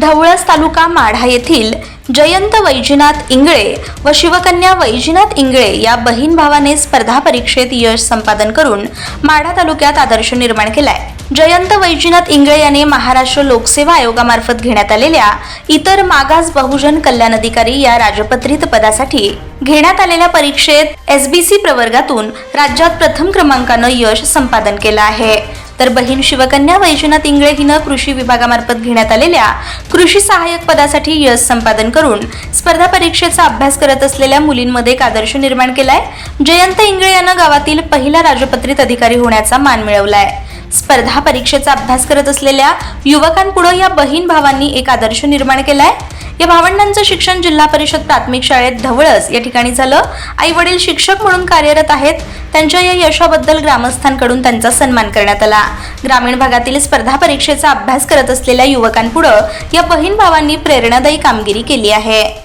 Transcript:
ढवळस तालुका माढा येथील जयंत वैजनाथ इंगळे व शिवकन्या वैजनाथ इंगळे या बहीण भावाने स्पर्धा परीक्षेत यश संपादन करून माढा तालुक्यात आदर्श निर्माण केलाय. जयंत वैजनाथ इंगळे याने महाराष्ट्र लोकसेवा आयोगामार्फत घेण्यात आलेल्या इतर मागास बहुजन कल्याण अधिकारी या राजपत्रित पदासाठी घेण्यात आलेल्या परीक्षेत एसबीसी प्रवर्गातून राज्यात प्रथम क्रमांकानं यश संपादन केलं आहे. तर बहीण शिवकन्या वैजनाथ इंगळे हिनं कृषी विभागामार्फत घेण्यात आलेल्या कृषी सहाय्यक पदासाठी यश संपादन करून स्पर्धा परीक्षेचा अभ्यास करत असलेल्या मुलींमध्ये एक आदर्श निर्माण केलाय. जयंत इंगळे यानं गावातील पहिला राजपत्रित अधिकारी होण्याचा मान मिळवलाय. स्पर्धा परीक्षेचा अभ्यास करत असलेल्या युवकांपुढे या बहीण भावांनी एक आदर्श निर्माण केलाय. या भावंडांचं शिक्षण जिल्हा परिषद प्राथमिक शाळेत ढवळस या ठिकाणी झालं. आई वडील शिक्षक म्हणून कार्यरत आहेत. त्यांच्या या यशाबद्दल ग्रामस्थांकडून त्यांचा सन्मान करण्यात आला. ग्रामीण भागातील स्पर्धा परीक्षेचा अभ्यास करत असलेल्या युवकांपुढं या बहीण भावांनी प्रेरणादायी कामगिरी केली आहे.